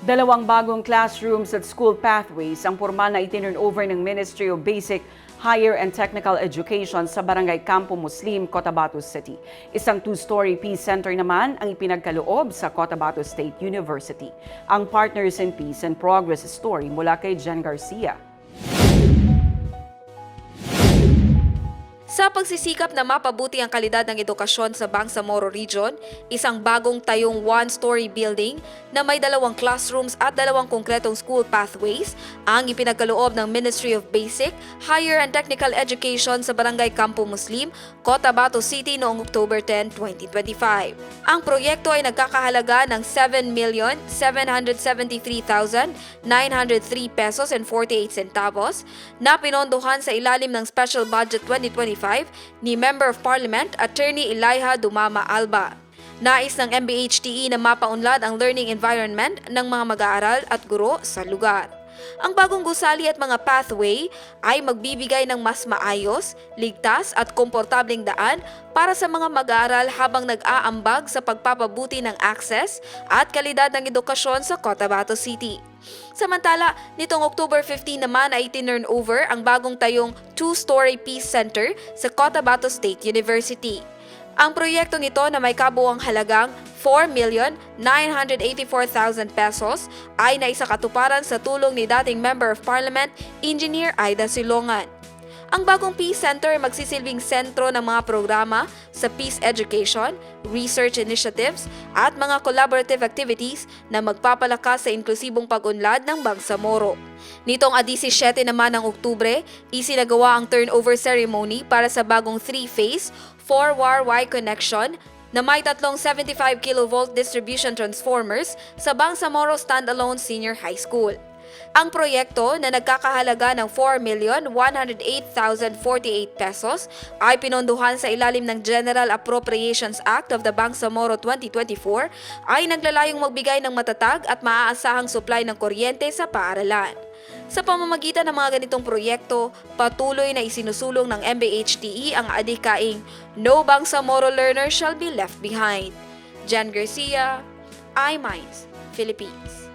Dalawang bagong classrooms at school pathways ang formal na itinurn over ng Ministry of Basic, Higher and Technical Education sa Barangay Campo Muslim, Cotabato City. Isang two-story peace center naman ang ipinagkaloob sa Cotabato State University. Ang Partners in Peace and Progress story mula kay Jen Garcia. Sa pagsisikap na mapabuti ang kalidad ng edukasyon sa Bangsamoro Region, isang bagong tayong one-story building na may dalawang classrooms at dalawang konkretong school pathways ang ipinagkaloob ng Ministry of Basic, Higher and Technical Education sa Barangay Campo Muslim, Cotabato City noong October 10, 2025. Ang proyekto ay nagkakahalaga ng 7,773,903 pesos and 48 centavos na pinondohan sa ilalim ng Special Budget 2025 ni Member of Parliament Attorney Eliha Dumama Alba. Nais ng MBHTE na mapaunlad ang learning environment ng mga mag-aaral at guro sa lugar. Ang bagong gusali at mga pathway ay magbibigay ng mas maayos, ligtas at komportableng daan para sa mga mag-aaral habang nag-aambag sa pagpapabuti ng access at kalidad ng edukasyon sa Cotabato City. Samantala, nitong October 15 naman ay tinurn over ang bagong tayong two-story Peace Center sa Cotabato State University. Ang proyektong ito na may kabuang halagang 4,984,000 pesos ay naisakatuparan sa tulong ni dating Member of Parliament, Engineer Aida Silongan. Ang bagong Peace Center ay magsisilbing sentro ng mga programa sa peace education, research initiatives at mga collaborative activities na magpapalakas sa inklusibong pag-unlad ng Bangsamoro. Nitong 17 naman ng Oktubre, isinagawa ang turnover ceremony para sa bagong three-phase 4-war Y connection na may tatlong 75 kV distribution transformers sa Bangsamoro Standalone Senior High School. Ang proyekto na nagkakahalaga ng 4,108,048 pesos ay pinondohan sa ilalim ng General Appropriations Act of the Bangsamoro 2024 ay naglalayong magbigay ng matatag at maaasahang supply ng kuryente sa paaralan. Sa pamamagitan ng mga ganitong proyekto, patuloy na isinusulong ng MBHTE ang adikaing No Bangsamoro Learner Shall Be Left Behind. Jan Garcia, iMinds, Philippines.